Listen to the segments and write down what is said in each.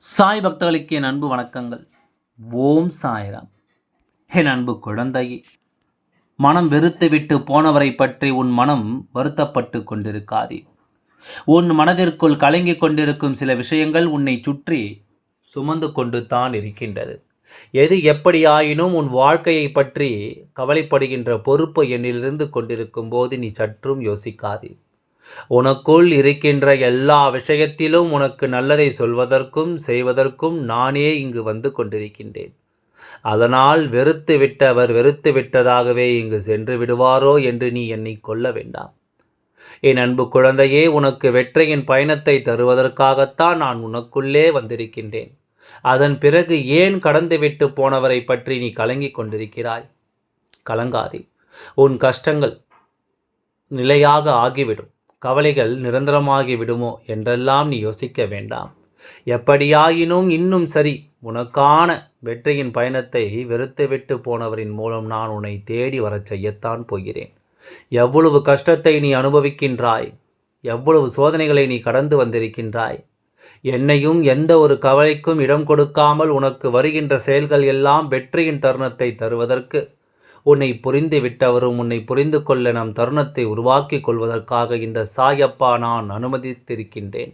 சாய் பக்தர்களுக்கு என் அன்பு வணக்கங்கள். ஓம் சாய்ராம். என் அன்பு குழந்தையே மனம் வெறுத்து விட்டு போனவரை பற்றி உன் மனம் வருத்தப்பட்டு கொண்டிருக்காதே. உன் மனதிற்குள் கலங்கிக் கொண்டிருக்கும் சில விஷயங்கள் உன்னை சுற்றி சுமந்து கொண்டு தான் இருக்கின்றது. எது எப்படியாயினும் உன் வாழ்க்கையை பற்றி கவலைப்படுகின்ற பொறுப்பு என்னிலிருந்து கொண்டிருக்கும் போது நீ சற்றும் யோசிக்காதே. உனக்குள் இருக்கின்ற எல்லா விஷயத்திலும் உனக்கு நல்லதை சொல்வதற்கும் செய்வதற்கும் நானே இங்கு வந்து கொண்டிருக்கின்றேன். அதனால் வெறுத்து விட்டவர் வெறுத்து விட்டதாகவே இங்கு சென்று விடுவாரோ என்று நீ என்னை கொள்ள வேண்டாம். என் அன்பு குழந்தையே உனக்கு வெற்றியின் பயணத்தை தருவதற்காகத்தான் நான் உனக்குள்ளே வந்திருக்கின்றேன். அதன் பிறகு ஏன் கடந்துவிட்டு போனவரை பற்றி நீ கலங்கிக் கொண்டிருக்கிறாய்? கலங்காதே. உன் கஷ்டங்கள் நிலையாக ஆகிவிடும். கவலைகள் நிரந்தரமாகி விடுமோ என்றெல்லாம் நீ யோசிக்க வேண்டாம். எப்படியாயினும் இன்னும் சரி உனக்கான வெற்றியின் பயணத்தை வெறுத்துவிட்டு போனவரின் மூலம் நான் உன்னை தேடி வரச் செய்யத்தான் போகிறேன். எவ்வளவு கஷ்டத்தை நீ அனுபவிக்கின்றாய் எவ்வளவு சோதனைகளை நீ கடந்து வந்திருக்கின்றாய் என்னையும் எந்த ஒரு கவலைக்கும் இடம் கொடுக்காமல் உனக்கு வருகின்ற செயல்கள் எல்லாம் வெற்றியின் தருணத்தை தருவதற்கு உன்னை புரிந்து விட்டவரும் உன்னை புரிந்து கொள்ள நம் தருணத்தை உருவாக்கி கொள்வதற்காக இந்த சாயப்பா நான் அனுமதித்திருக்கின்றேன்.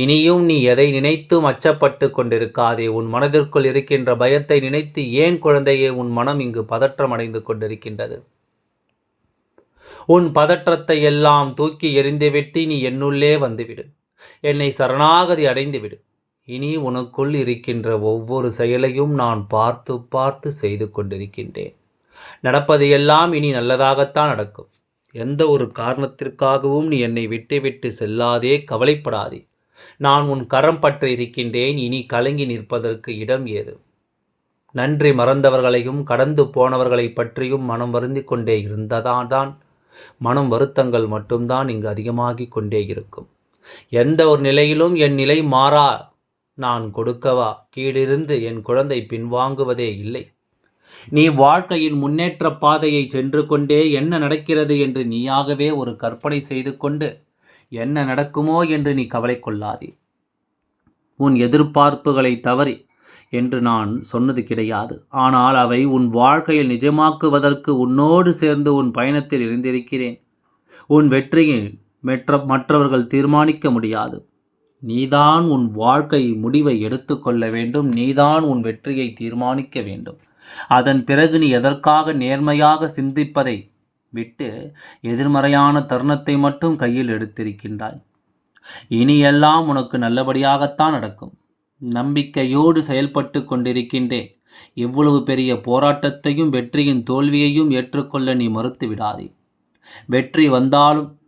இனியும் நீ எதை நினைத்தும் அச்சப்பட்டு கொண்டிருக்காதே. உன் மனதிற்குள் இருக்கின்ற பயத்தை நினைத்து ஏன் குழந்தையே உன் மனம் இங்கு பதற்றம் அடைந்து கொண்டிருக்கின்றது? உன் பதற்றத்தை எல்லாம் தூக்கி எறிந்துவிட்டு நீ என்னுள்ளே வந்துவிடு. என்னை சரணாகதி அடைந்துவிடு இனி உனக்குள் இருக்கின்ற ஒவ்வொரு செயலையும் நான் பார்த்து பார்த்து செய்து கொண்டிருக்கின்றேன். நடப்பது எல்லாம் இனி நல்லதாகத்தான் நடக்கும். எந்த ஒரு காரணத்திற்காகவும் நீ என்னை விட்டுவிட்டு செல்லாதே கவலைப்படாதே. நான் உன் கரம் பற்ற இருக்கின்றேன் இனி கலங்கி நிற்பதற்கு இடம் ஏது? நன்றி மறந்தவர்களையும் கடந்து போனவர்களை பற்றியும் மனம் வருந்தி கொண்டே இருந்ததான் மனம் வருத்தங்கள் மட்டும்தான் இங்கு அதிகமாகிக் கொண்டே இருக்கும். எந்த ஒரு நிலையிலும் என் நிலை மாறா நான் கொடுக்கவா? கீழிருந்து என் குழந்தை பின்வாங்குவதே இல்லை. நீ வாழ்க்கையின் முன்னேற்ற பாதையை சென்று கொண்டே என்ன நடக்கிறது என்று நீயாகவே ஒரு கற்பனை செய்து கொண்டு என்ன நடக்குமோ என்று நீ கவலை கொள்ளாதே. உன் எதிர்பார்ப்புகளை தவறி என்று நான் சொன்னது கிடையாது. ஆனால் அவை உன் வாழ்க்கையில் நிஜமாக்குவதற்கு உன்னோடு சேர்ந்து உன் பயணத்தில் இருந்திருக்கிறேன். உன் வெற்றியை மெற்ற மற்றவர்கள் தீர்மானிக்க முடியாது. நீதான் உன் வாழ்க்கை முடிவை எடுத்துக்கொள்ள வேண்டும். நீதான் உன் வெற்றியை தீர்மானிக்க வேண்டும். அதன் பிறகு நீ எதற்காக நேர்மையாக சிந்திப்பதை விட்டு எதிர்மறையான தருணத்தை மட்டும் கையில் எடுத்திருக்கின்றாய். இனி எல்லாம் உனக்கு நல்லபடியாகத்தான் நடக்கும். நம்பிக்கையோடு செயல்பட்டு கொண்டிருக்கின்றேன். இவ்வளவு பெரிய போராட்டத்தையும் வெற்றியின் தோல்வியையும் ஏற்றுக்கொள்ள நீ மறுத்து விடாதே. வெற்றி வந்தாலும்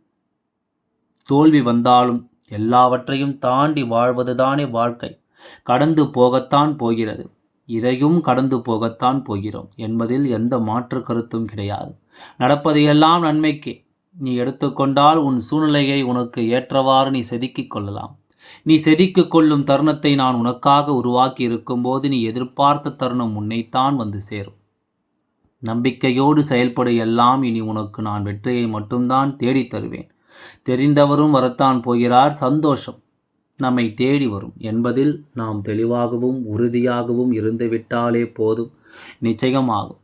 தோல்வி வந்தாலும் எல்லாவற்றையும் தாண்டி வாழ்வதுதானே வாழ்க்கை. கடந்து போகத்தான் போகிறது. இதையும் கடந்து போகத்தான் போகிறோம் என்பதில் எந்த மாற்று கருத்தும் கிடையாது. நடப்பதையெல்லாம் நன்மைக்கு. நீ எடுத்துக்கொண்டால் உன் சூழ்நிலையை உனக்கு ஏற்றவாறு நீ செதுக்கிக் கொள்ளலாம். நீ செதுக்கி கொள்ளும் தருணத்தை நான் உனக்காக உருவாக்கி இருக்கும்போது நீ எதிர்பார்த்த தருணம் உன்னைத்தான் வந்து சேரும். நம்பிக்கையோடு செயல்படு எல்லாம் இனி உனக்கு நான் வெற்றியை மட்டும்தான் தேடித் தருவேன். தெரிந்தவரும் வரத்தான் போகிறார். சந்தோஷம். நம்மை தேடி வரும். என்பதில் நாம் தெளிவாகவும் உறுதியாகவும் இருந்துவிட்டாலே போதும். நிச்சயமாகும்.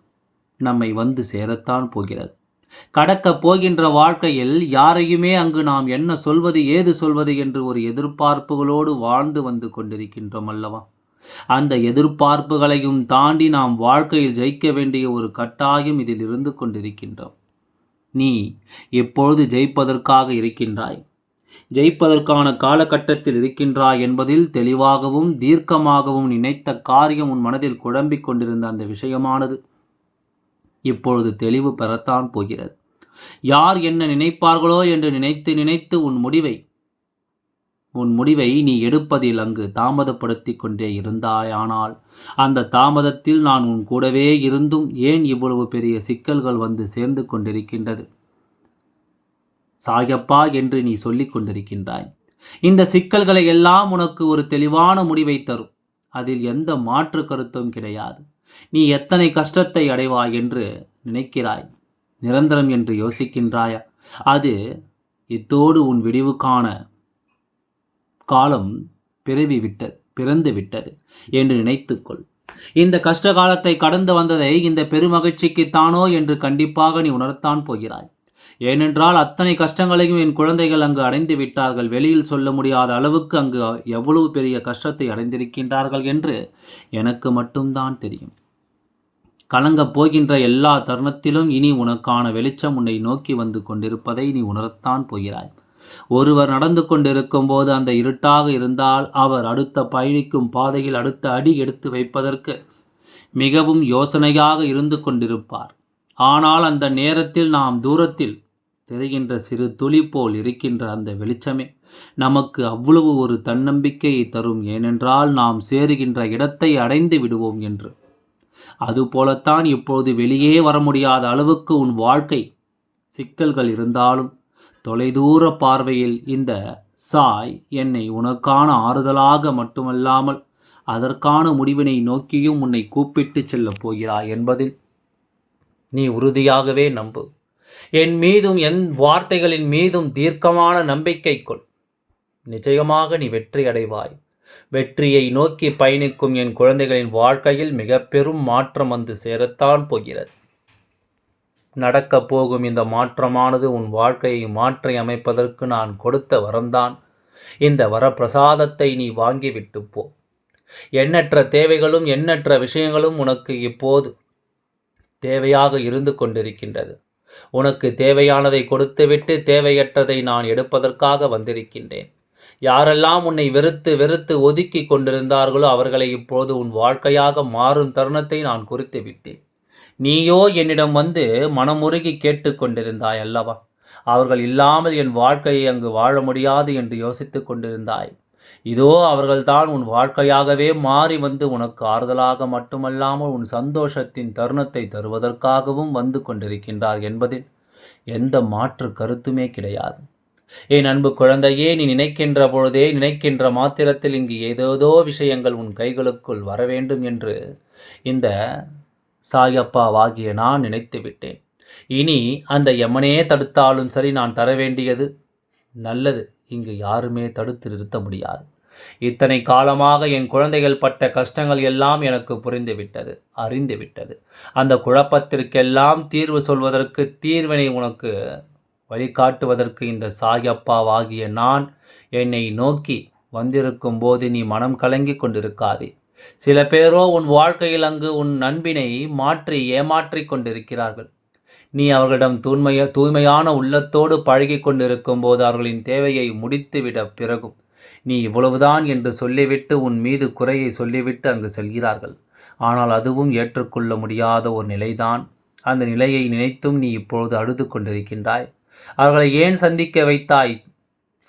நம்மை வந்து சேரத்தான் போகிறது. கடக்கப் போகின்ற வாழ்க்கையில் யாரையுமே அங்கு நாம் என்ன சொல்வது ஏது சொல்வது என்று ஒரு எதிர்பார்ப்புகளோடு வாழ்ந்து வந்து கொண்டிருக்கின்றோம் அல்லவா? அந்த எதிர்பார்ப்புகளையும் தாண்டி நாம் வாழ்க்கையில் ஜெயிக்க வேண்டிய ஒரு கட்டாயம் இதில் இருந்து கொண்டிருக்கின்றோம். நீ எப்பொழுது ஜெயிப்பதற்காக இருக்கின்றாய்? ஜெயிப்பதற்கான காலகட்டத்தில் இருக்கின்றாய் என்பதில் தெளிவாகவும் தீர்க்கமாகவும் நினைத்த காரியம் உன் மனதில் குழம்பிக் கொண்டிருந்த அந்த விஷயமானது. இப்பொழுது தெளிவு பெறத்தான் போகிறது. யார் என்ன நினைப்பார்களோ என்று நினைத்து நினைத்து உன் முடிவை உன் முடிவை நீ எடுப்பதில் அங்கு தாமதப்படுத்தி கொண்டே இருந்தாயானால் அந்த தாமதத்தில் நான் உன் கூடவே இருந்தும் ஏன் இவ்வளவு பெரிய சிக்கல்கள் வந்து சேர்ந்து கொண்டிருக்கின்றது? சாயப்பா என்று நீ சொல்லிக் கொண்டிருக்கின்றாய். இந்த சிக்கல்களை எல்லாம் உனக்கு ஒரு தெளிவான முடிவை தரும். அதில் எந்த மாற்று கருத்தும் கிடையாது. நீ எத்தனை கஷ்டத்தை அடைவாய் என்று நினைக்கிறாய். நிரந்தரம் என்று யோசிக்கின்றாயா? அது இத்தோடு உன் விடிவுக்கான காலம் பிறவி விட்டது பிறந்து விட்டது என்று நினைத்துக்கொள். இந்த கஷ்ட காலத்தை கடந்து வந்ததை இந்த பெருமகிழ்ச்சிக்குத்தானோ என்று கண்டிப்பாக நீ உணர்த்தான் போகிறாய். ஏனென்றால் அத்தனை கஷ்டங்களையும் என் குழந்தைகள் அங்கு அடைந்து விட்டார்கள். வெளியில் சொல்ல முடியாத அளவுக்கு அங்கு எவ்வளவு பெரிய கஷ்டத்தை அடைந்திருக்கின்றார்கள் என்று எனக்கு மட்டும்தான் தெரியும். கலங்கப் போகின்ற எல்லா தருணத்திலும் இனி உனக்கான வெளிச்சம் உன்னை நோக்கி வந்து கொண்டிருப்பதை நீ உணரத்தான் போகிறாய். ஒருவர் நடந்து கொண்டிருக்கும் போது அந்த இருட்டாக இருந்தால் அவர் அடுத்த பயணிக்கும் பாதையில் அடுத்த அடி எடுத்து வைப்பதற்கு மிகவும் யோசனையாக இருந்து கொண்டிருப்பார். ஆனால் அந்த நேரத்தில் நாம் தூரத்தில் தெரிகின்ற சிறு துளி போல் இருக்கின்ற அந்த வெளிச்சமே நமக்கு அவ்வளவு ஒரு தன்னம்பிக்கையை தரும். ஏனென்றால் நாம் சேருகின்ற இடத்தை அடைந்து விடுவோம் என்று. அதுபோலத்தான் இப்போது வெளியே வர முடியாத அளவுக்கு உன் வாழ்க்கை. சிக்கல்கள் இருந்தாலும் தொலைதூர பார்வையில் இந்த சாய் என்னை உனக்கான ஆறுதலாக மட்டுமல்லாமல் அதற்கான முடிவினை நோக்கியும் உன்னை கூப்பிட்டு செல்லப் போகிறாய் என்பதில் நீ உறுதியாகவே நம்பு. என் மீதும் என் வார்த்தைகளின் மீதும் தீர்க்கமான நம்பிக்கை கொள். நிச்சயமாக நீ வெற்றி அடைவாய். வெற்றியை நோக்கி பயணிக்கும் என் குழந்தைகளின் வாழ்க்கையில் மிக பெரும் மாற்றம் வந்து சேரத்தான் போகிறது. நடக்கப் போகும் இந்த மாற்றமானது உன் வாழ்க்கையை மாற்றி அமைப்பதற்கு நான் கொடுத்த வரம்தான். இந்த வரப்பிரசாதத்தை நீ வாங்கிவிட்டு போ. எண்ணற்ற தேவைகளும் எண்ணற்ற விஷயங்களும் உனக்கு இப்போது தேவையாக இருந்து கொண்டிருக்கின்றது. உனக்கு தேவையானதை கொடுத்துவிட்டு தேவையற்றதை நான் எடுப்பதற்காக வந்திருக்கின்றேன். யாரெல்லாம் உன்னை வெறுத்து வெறுத்து ஒதுக்கி கொண்டிருந்தார்களோ அவர்களை இப்போது உன் வாழ்க்கையாக மாறும் தருணத்தை நான் குறித்து விட்டேன். நீயோ என்னிடம் வந்து மனமுருகி கேட்டுக்கொண்டிருந்தாய் அல்லவா? அவர்கள் இல்லாமல் என் வாழ்க்கையை அங்கு வாழ முடியாது என்று யோசித்து கொண்டிருந்தாய். இதோ அவர்கள்தான் உன் வாழ்க்கையாகவே மாறி வந்து உனக்கு ஆறுதலாக மட்டுமல்லாமல் உன் சந்தோஷத்தின் தருணத்தை தருவதற்காகவும் வந்து கொண்டிருக்கின்றார் என்பதில் எந்த மாற்று கருத்துமே கிடையாது. என் அன்பு குழந்தையே நீ நினைக்கின்ற பொழுதே நினைக்கின்ற மாத்திரத்தில் இங்கு ஏதேதோ விஷயங்கள் உன் கைகளுக்குள் வர வேண்டும் என்று இந்த சாயப்பாவாகிய நான் நினைத்து விட்டேன். இனி அந்த யமனே தடுத்தாலும் சரி நான் தர வேண்டியது நல்லது. இங்கு யாருமே தடுத்து நிறுத்த முடியாது. இத்தனை காலமாக என் குழந்தைகள் பட்ட கஷ்டங்கள் எல்லாம் எனக்கு புரிந்துவிட்டது அறிந்துவிட்டது. அந்த குழப்பத்திற்கெல்லாம் தீர்வு சொல்வதற்கு தீர்வினை உனக்கு வழிகாட்டுவதற்கு இந்த சாயப்பாவாகிய நான் என்னை நோக்கி வந்திருக்கும் போது நீ மனம் கலங்கி கொண்டிருக்காதே. சில பேரோ உன் வாழ்க்கையில் அங்கு உன் நண்பினை மாற்றி ஏமாற்றி கொண்டிருக்கிறார்கள். நீ அவர்களிடம் தூய்மைய தூய்மையான உள்ளத்தோடு பழகி கொண்டிருக்கும் போது அவர்களின் தேவையை முடித்துவிட பிறகும். நீ இவ்வளவுதான் என்று சொல்லிவிட்டு உன் மீது குறையை சொல்லிவிட்டு அங்கு செல்கிறார்கள். ஆனால் அதுவும் ஏற்றுக்கொள்ள முடியாத ஒரு நிலைதான். அந்த நிலையை நினைத்தும் நீ இப்பொழுது அழுது கொண்டிருக்கின்றாய். அவர்களை ஏன் சந்திக்க வைத்தாய்?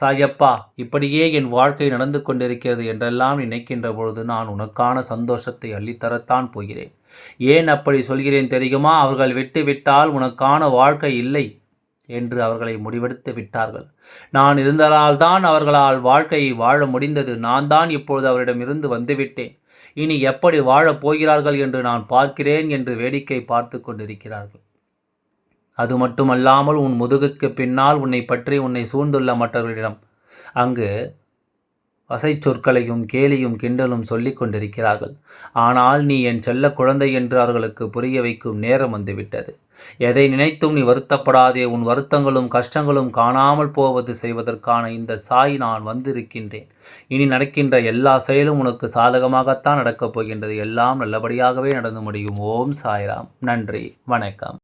சாயப்பா இப்படியே என் வாழ்க்கை நடந்து கொண்டிருக்கிறது என்றெல்லாம் நினைக்கின்ற பொழுது நான் உனக்கான சந்தோஷத்தை அள்ளித்தரத்தான் போகிறேன். ஏன் அப்படி சொல்கிறேன் தெரியுமா? அவர்கள் விட்டுவிட்டால் உனக்கான வாழ்க்கை இல்லை என்று அவர்களை முடிவெடுத்து விட்டார்கள். நான் இருந்ததால்தான் அவர்களால் வாழ்க்கையை வாழ முடிந்தது. நான் தான் இப்பொழுது அவரிடம் இருந்து வந்துவிட்டேன் இனி எப்படி வாழப் போகிறார்கள் என்று நான் பார்க்கிறேன் என்று வேடிக்கை பார்த்து கொண்டிருக்கிறார்கள். அது மட்டுமல்லாமல் உன் முதுகுக்கு பின்னால் உன்னை பற்றி உன்னை சூழ்ந்துள்ள மற்றவர்களிடம் அங்கு வசை சொற்களையும் கேலியும் கிண்டலும் சொல்லிக் கொண்டிருக்கிறார்கள். ஆனால் நீ என் செல்ல குழந்தை என்று அவர்களுக்கு புரிய வைக்கும் நேரம் வந்துவிட்டது. எதை நினைத்தும் நீ வருத்தப்படாதே. உன் வருத்தங்களும் கஷ்டங்களும் காணாமல் போவது செய்வதற்கான இந்த சாய் நான் வந்திருக்கின்றேன். இனி நடக்கின்ற எல்லா செயலும் உனக்கு சாதகமாகத்தான் நடக்கப் போகின்றது. எல்லாம் நல்லபடியாகவே நடந்து முடியும். ஓம் சாய்ராம். நன்றி. வணக்கம்.